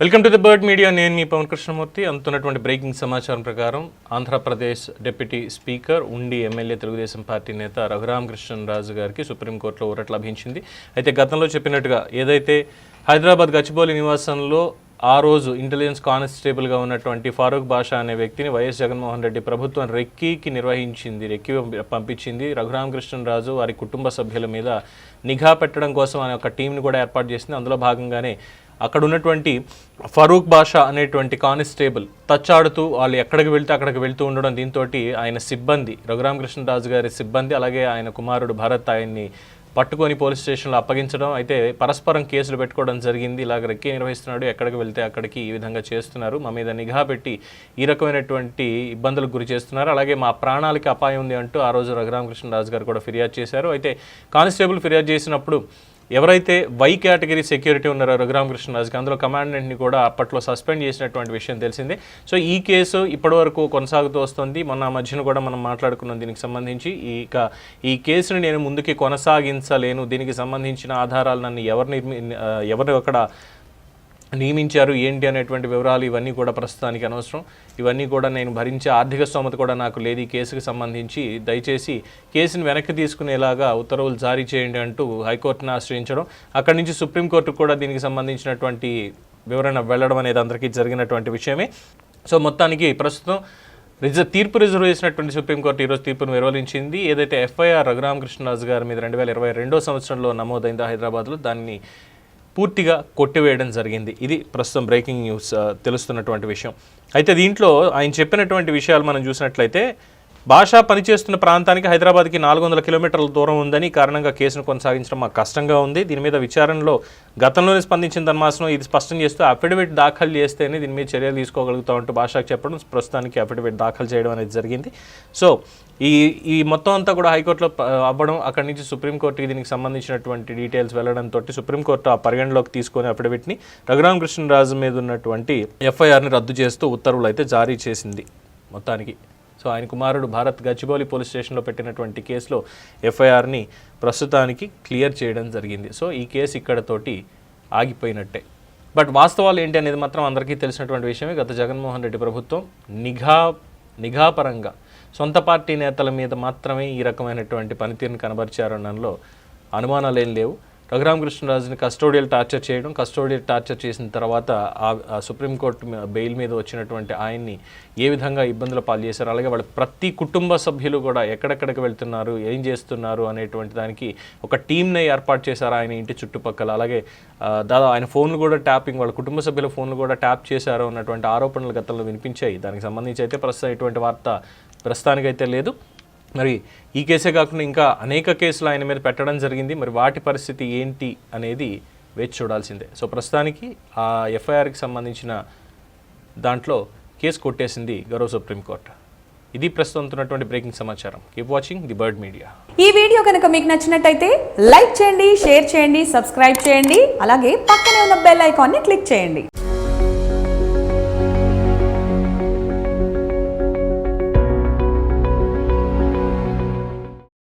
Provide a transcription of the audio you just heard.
Welcome to the bird media. నేను మీ పవన్ కృష్ణమూర్తి. అందుతున్నటువంటి బ్రేకింగ్ సమాచారం ప్రకారం Andhra Pradesh deputy speaker Undi MLA Telugu Desam party నేత రఘురామ కృష్ణరాజు గారికి సుప్రీంకోర్టులో ఊరట లభించింది. అయితే గతంలో చెప్పినట్టుగా ఏదైతే హైదరాబాద్ గచ్చిబౌలి నివాసంలో ఆ రోజు ఇంటెలిజెన్స్ కానిస్టేబుల్గా ఉన్నటువంటి ఫారూక్ బాషా అనే వ్యక్తిని వైఎస్ జగన్మోహన్ రెడ్డి ప్రభుత్వం రెక్కీకి నిర్వహించింది రెక్కి పంపించింది. రఘురామకృష్ణరాజు వారి కుటుంబ సభ్యుల మీద నిఘా పెట్టడం కోసం అనే ఒక టీంని కూడా ఏర్పాటు చేసింది. అందులో భాగంగానే అక్కడ ఉన్నటువంటి ఫరూక్ బాషా అనేటువంటి కానిస్టేబుల్ తచ్చాడుతూ వాళ్ళు ఎక్కడికి వెళ్తే అక్కడికి వెళ్తూ ఉండడం దీంతో ఆయన సిబ్బంది రఘురామకృష్ణరాజు గారి సిబ్బంది అలాగే ఆయన కుమారుడు భరత్ ఆయన్ని పట్టుకొని పోలీస్ స్టేషన్లో అప్పగించడం. అయితే పరస్పరం కేసులు పెట్టుకోవడం జరిగింది. ఇలాగ రెక్కి నిర్వహిస్తున్నాడు. ఎక్కడికి వెళ్తే అక్కడికి ఈ విధంగా చేస్తున్నారు. మా మీద నిఘా పెట్టి ఈ రకమైనటువంటి ఇబ్బందులకు గురి చేస్తున్నారు. అలాగే మా ప్రాణాలకి అపాయం ఉంది అంటూ ఆ రోజు రఘురామకృష్ణరాజు గారు కూడా ఫిర్యాదు చేశారు. అయితే కానిస్టేబుల్ ఫిర్యాదు చేసినప్పుడు ఎవరైతే వై కేటగిరీ సెక్యూరిటీ ఉన్నారో రఘురామకృష్ణ రాజుకి అందులో కమాండెంట్ని కూడా అప్పట్లో సస్పెండ్ చేసినటువంటి విషయం తెలిసిందే. సో ఈ కేసు ఇప్పటివరకు కొనసాగుతూ వస్తుంది. మొన్న మధ్యన కూడా మనం మాట్లాడుకున్నాం దీనికి సంబంధించి. ఈ ఇక ఈ కేసుని నేను ముందుకి కొనసాగించలేను. దీనికి సంబంధించిన ఆధారాలు నన్ను ఎవరు నిర్మి ఎవరు అక్కడ నియమించారు ఏంటి అనేటువంటి వివరాలు ఇవన్నీ కూడా ప్రస్తుతానికి అనవసరం. ఇవన్నీ కూడా నేను భరించే ఆర్థిక స్తోమత కూడా నాకు లేదు ఈ కేసుకు సంబంధించి. దయచేసి కేసును వెనక్కి తీసుకునేలాగా ఉత్తర్వులు జారీ చేయండి అంటూ హైకోర్టును ఆశ్రయించడం. అక్కడి నుంచి సుప్రీంకోర్టు కూడా దీనికి సంబంధించినటువంటి వివరణ వెళ్ళడం అనేది అందరికీ జరిగినటువంటి విషయమే. సో మొత్తానికి ప్రస్తుతం రిజర్వ్ తీర్పు రిజర్వ్ చేసినటువంటి సుప్రీంకోర్టు ఈరోజు తీర్పును నిర్వహించింది ఏదైతే ఎఫ్ఐఆర్ రఘురామకృష్ణరాజు గారి మీద రెండు వేల ఇరవై రెండో సంవత్సరంలో నమోదైందో హైదరాబాద్లో దాన్ని పూర్తిగా కొట్టివేయడం జరిగింది. ఇది ప్రస్తుతం బ్రేకింగ్ న్యూస్ తెలుస్తున్నటువంటి విషయం. అయితే దీంట్లో ఆయన చెప్పినటువంటి విషయాలు మనం చూసినట్లయితే భాష పనిచేస్తున్న ప్రాంతానికి హైదరాబాద్కి నాలుగు వందల కిలోమీటర్ల దూరం ఉందని కారణంగా కేసును కొనసాగించడం మాకు కష్టంగా ఉంది. దీని మీద విచారణలో గతంలోనే స్పందించిన ధర్మాసనం ఇది స్పష్టం చేస్తూ అఫిడవిట్ దాఖలు చేస్తేనే దీని మీద చర్యలు తీసుకోగలుగుతామంటూ భాషకు చెప్పడం ప్రస్తుతానికి అఫిడవిట్ దాఖలు చేయడం అనేది జరిగింది. సో ఈ ఈ మొత్తం అంతా కూడా హైకోర్టులో అవ్వడం అక్కడి నుంచి సుప్రీంకోర్టుకి దీనికి సంబంధించినటువంటి డీటెయిల్స్ వెళ్ళడంతో సుప్రీంకోర్టు ఆ పరిగణలోకి తీసుకొని అఫిడవిట్ని రఘురామకృష్ణరాజు మీద ఉన్నటువంటి ఎఫ్ఐఆర్ని రద్దు చేస్తూ ఉత్తర్వులు అయితే జారీ చేసింది మొత్తానికి. సో ఆయన కుమారుడు భారత్ గచ్చిబౌలి పోలీస్ స్టేషన్లో పెట్టినటువంటి కేసులో ఎఫ్ఐఆర్ని ప్రస్తుతానికి క్లియర్ చేయడం జరిగింది. సో ఈ కేసు ఇక్కడతోటి ఆగిపోయినట్టే. బట్ వాస్తవాలు ఏంటి అనేది మాత్రం అందరికీ తెలిసినటువంటి విషయమే. గత జగన్మోహన్ రెడ్డి ప్రభుత్వం నిఘా నిఘాపరంగా సొంత పార్టీ నేతల మీద మాత్రమే ఈ రకమైనటువంటి పనితీరుని కనబరిచారనడంలో అనుమానాలు ఏం లేవు. రఘురామకృష్ణరాజుని కస్టోడియల్ టార్చర్ చేయడం కస్టోడియల్ టార్చర్ చేసిన తర్వాత ఆ సుప్రీంకోర్టు బెయిల్ మీద వచ్చినటువంటి ఆయన్ని ఏ విధంగా ఇబ్బందులు పాలు చేశారు? అలాగే వాళ్ళ ప్రతి కుటుంబ సభ్యులు కూడా ఎక్కడెక్కడికి వెళ్తున్నారు? ఏం చేస్తున్నారు? అనేటువంటి దానికి ఒక టీంని ఏర్పాటు చేశారు ఆయన ఇంటి చుట్టుపక్కల. అలాగే దాదాపు ఆయన ఫోన్లు కూడా ట్యాపింగ్ వాళ్ళ కుటుంబ సభ్యుల ఫోన్లు కూడా ట్యాప్ చేశారు అన్నటువంటి ఆరోపణలు గతంలో వినిపించాయి. దానికి సంబంధించి అయితే ప్రస్తుతం ఎటువంటి వార్త ప్రస్తుతానికైతే లేదు. మరి ఈ కేసే కాకుండా ఇంకా అనేక కేసులు ఆయన మీద పెట్టడం జరిగింది. మరి వాటి పరిస్థితి ఏంటి అనేది వేచి చూడాల్సిందే. సో ప్రస్తుతానికి ఆ ఎఫ్ఐఆర్కి సంబంధించిన దాంట్లో కేసు కొట్టేసింది గౌరవ సుప్రీంకోర్టు ఇది ప్రస్తుతం ఉన్నటువంటి బ్రేకింగ్ సమాచారం. Keep watching the bird media ఈ వీడియో కనుక మీకు నచ్చినట్టయితే లైక్ చేయండి షేర్ చేయండి సబ్స్క్రైబ్ చేయండి అలాగే పక్కనే ఉన్న బెల్ ఐకాన్ని క్లిక్ చేయండి.